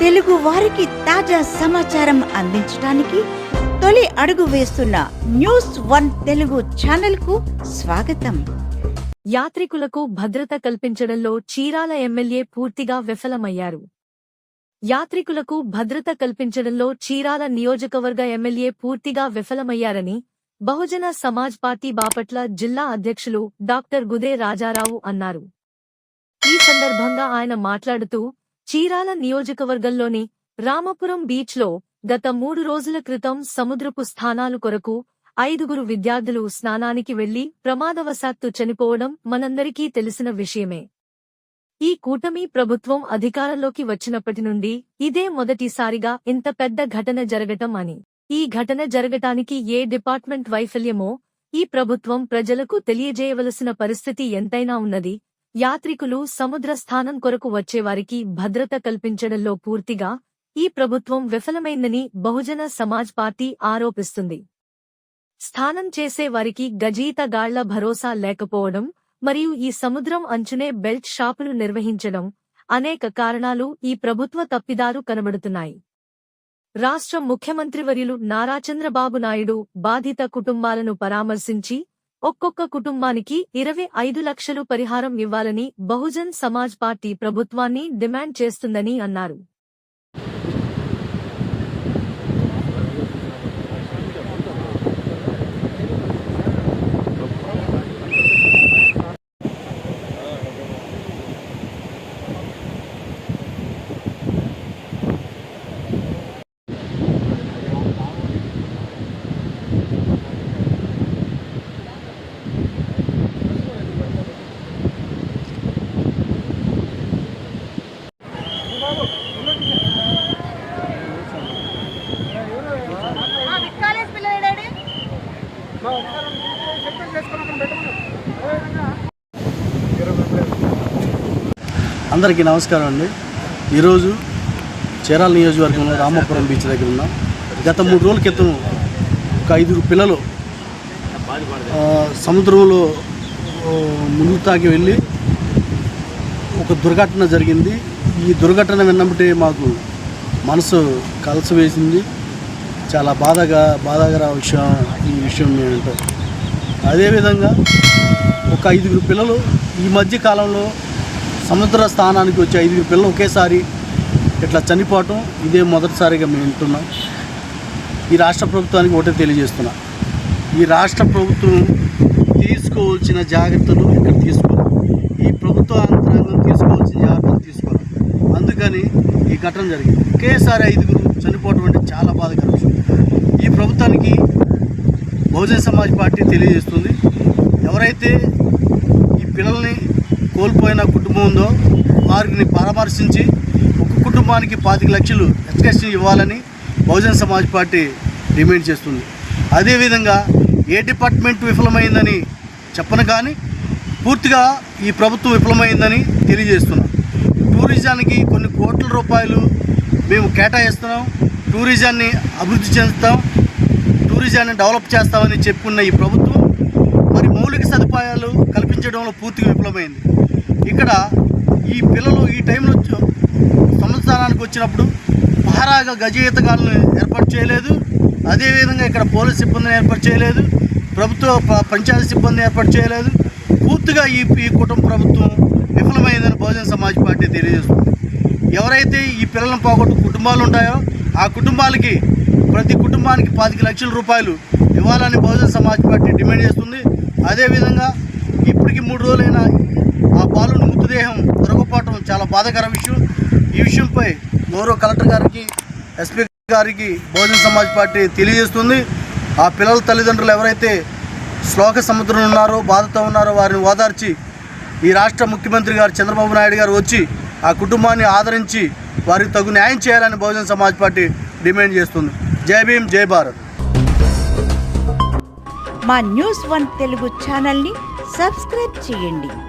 తెలుగు వారికి తాజా సమాచారం అందించడానికి తొలి అడుగు వేస్తున్న న్యూస్ వన్ తెలుగు ఛానల్కు స్వాగతం. యాత్రికులకు భద్రత కల్పించడంలో చీరాల ఎమ్మెల్యే పూర్తిగా విఫలమయ్యారు. యాత్రికులకు భద్రత కల్పించడంలో చీరాల నియోజకవర్గ ఎమ్మెల్యే పూర్తిగా విఫలమయ్యారని బహుజన సమాజ్ పార్టీ బాపట్ల జిల్లా అధ్యక్షులు డాక్టర్ గుదే రాజారావు అన్నారు. ఈ సందర్భంగా ఆయన మాట్లాడుతూ చీరాల నియోజకవర్గంలోని రామపురం బీచ్లో గత మూడు రోజుల క్రితం సముద్రపు స్థానాలు కొరకు ఐదుగురు విద్యార్థులు స్నానానికి వెళ్ళి ప్రమాదవశాత్తు చనిపోవడం మనందరికీ తెలిసిన విషయమే. ఈ కూటమి ప్రభుత్వం అధికారంలోకి వచ్చినప్పటి నుండి ఇదే మొదటిసారిగా ఇంత పెద్ద ఘటన జరగటం అని. ఈ ఘటన జరగటానికి ఏ డిపార్ట్మెంట్ వైఫల్యమో ఈ ప్రభుత్వం ప్రజలకు తెలియజేయవలసిన పరిస్థితి ఎంతైనా ఉన్నది. యాత్రికులు సముద్ర స్థానం కొరకు వచ్చేవారికి భద్రత కల్పించడంలో పూర్తిగా ఈ ప్రభుత్వం విఫలమైందని బహుజన సమాజ్ పార్టీ ఆరోపిస్తుంది. స్థానం చేసేవారికి గజీతగాళ్ళ భరోసా లేకపోవడం మరియు ఈ సముద్రం అంచునే బెల్ట్ షాపులు నిర్వహించడం అనేక కారణాలు ఈ ప్రభుత్వ తప్పిదారు కనబడుతున్నాయి. రాష్ట్ర ముఖ్యమంత్రివర్యులు నారా చంద్రబాబు నాయుడు బాధిత కుటుంబాలను పరామర్శించి ఒక్కొక్క కుటుంబానికి ఇరవై ఐదు లక్షలు పరిహారం ఇవ్వాలని బహుజన్ సమాజ్ పార్టీ ప్రభుత్వాన్ని డిమాండ్ చేస్తుందని అన్నారు. అందరికీ నమస్కారం అండి. ఈరోజు చీరాల నియోజకవర్గంలో రామాపురం బీచ్ దగ్గర ఉన్నాం. గత మూడు రోజుల క్రితం ఒక ఐదుగురు పిల్లలు సముద్రంలో ముందు తాకి వెళ్ళి ఒక దుర్ఘటన జరిగింది. ఈ దుర్ఘటన విన్నప్పుడే మాకు మనసు కలసి వేసింది. చాలా బాధగా బాధాకర విషయం ఈ విషయం ఏంటో అదేవిధంగా ఒక ఐదుగురు పిల్లలు ఈ మధ్య కాలంలో సముద్ర స్థానానికి వచ్చే ఐదుగురు పిల్లలు ఒకేసారి ఇట్లా చనిపోవటం ఇదే మొదటిసారిగా మేము వింటున్నాం. ఈ రాష్ట్ర ప్రభుత్వానికి ఒకటే తెలియజేస్తున్నా. ఈ రాష్ట్ర ప్రభుత్వం తీసుకోవాల్సిన జాగ్రత్తలు ఇక్కడ తీసుకో ఈ ప్రభుత్వ యంత్రాంగం తీసుకోవాల్సిన జాగ్రత్తలు తీసుకో అందుకని ఈ ఘటన జరిగింది. ఒకేసారి ఐదుగురు చనిపోవడం అంటే చాలా బాధకరం ఈ ప్రభుత్వానికి బహుజన సమాజ్ పార్టీ తెలియజేస్తుంది. ఎవరైతే ఈ పిల్లల్ని కోల్పోయిన కుటుంబం ఉందో వారిని పరామర్శించి ఒక కుటుంబానికి పాతిక లక్షలు ఎక్స్కర్షన్ ఇవ్వాలని బహుజన సమాజ్ పార్టీ డిమాండ్ చేస్తుంది. అదేవిధంగా ఏ డిపార్ట్మెంట్ విఫలమైందని చెప్పను కానీ పూర్తిగా ఈ ప్రభుత్వం విఫలమైందని తెలియజేస్తున్నాం. టూరిజానికి కొన్ని కోట్ల రూపాయలు మేము కేటాయిస్తున్నాం. టూరిజాన్ని అభివృద్ధి చెందుతాం. టూరిజాన్ని డెవలప్ చేస్తామని చెప్పుకున్న ఈ ప్రభుత్వం మరి మౌలిక సదుపాయాలు కల్పించడంలో పూర్తిగా విఫలమైంది. ఇక్కడ ఈ పిల్లలు ఈ టైంలో చ- సంవత్సరానికి వచ్చినప్పుడు పహరాగా గజయితగాలను ఏర్పాటు చేయలేదు. అదేవిధంగా ఇక్కడ పోలీస్ సిబ్బందిని ఏర్పాటు చేయలేదు. ప్రభుత్వ ప- పంచాయతీ సిబ్బంది ఏర్పాటు చేయలేదు. పూర్తిగా ఈ ఈ కుటుంబ ప్రభుత్వం సమాజ్ పార్టీ తెలియజేస్తుంది. ఎవరైతే ఈ పిల్లలను పోగొట్టు కుటుంబాలు ఉంటాయో ఆ కుటుంబాలకి ప్రతి కుటుంబానికి పాతిక లక్షల రూపాయలు ఇవ్వాలని బహుజన సమాజ్ పార్టీ డిమాండ్ చేస్తుంది. అదేవిధంగా ఇప్పటికి మూడు రోజులైన ఆ బాలుని మృతదేహం దొరకపోవటం చాలా బాధాకర విషయం. ఈ విషయంపై గౌరవ కలెక్టర్ గారికి ఎస్పీ గారికి బహుజన సమాజ్ పార్టీ తెలియజేస్తుంది. ఆ పిల్లల తల్లిదండ్రులు ఎవరైతే శ్లోక సముద్రం ఉన్నారో బాధతో ఉన్నారో వారిని ఓదార్చి ఈ రాష్ట్ర ముఖ్యమంత్రి గారు చంద్రబాబు నాయుడు గారు వచ్చి ఆ కుటుంబాన్ని ఆదరించి వారికి తగు న్యాయం చేయాలని బహుజన సమాజ్ పార్టీ డిమాండ్ చేస్తుంది. జై భీమ్ జై భారత్. మా న్యూస్ వన్ తెలుగు ఛానల్ని సబ్స్క్రైబ్ చేయండి.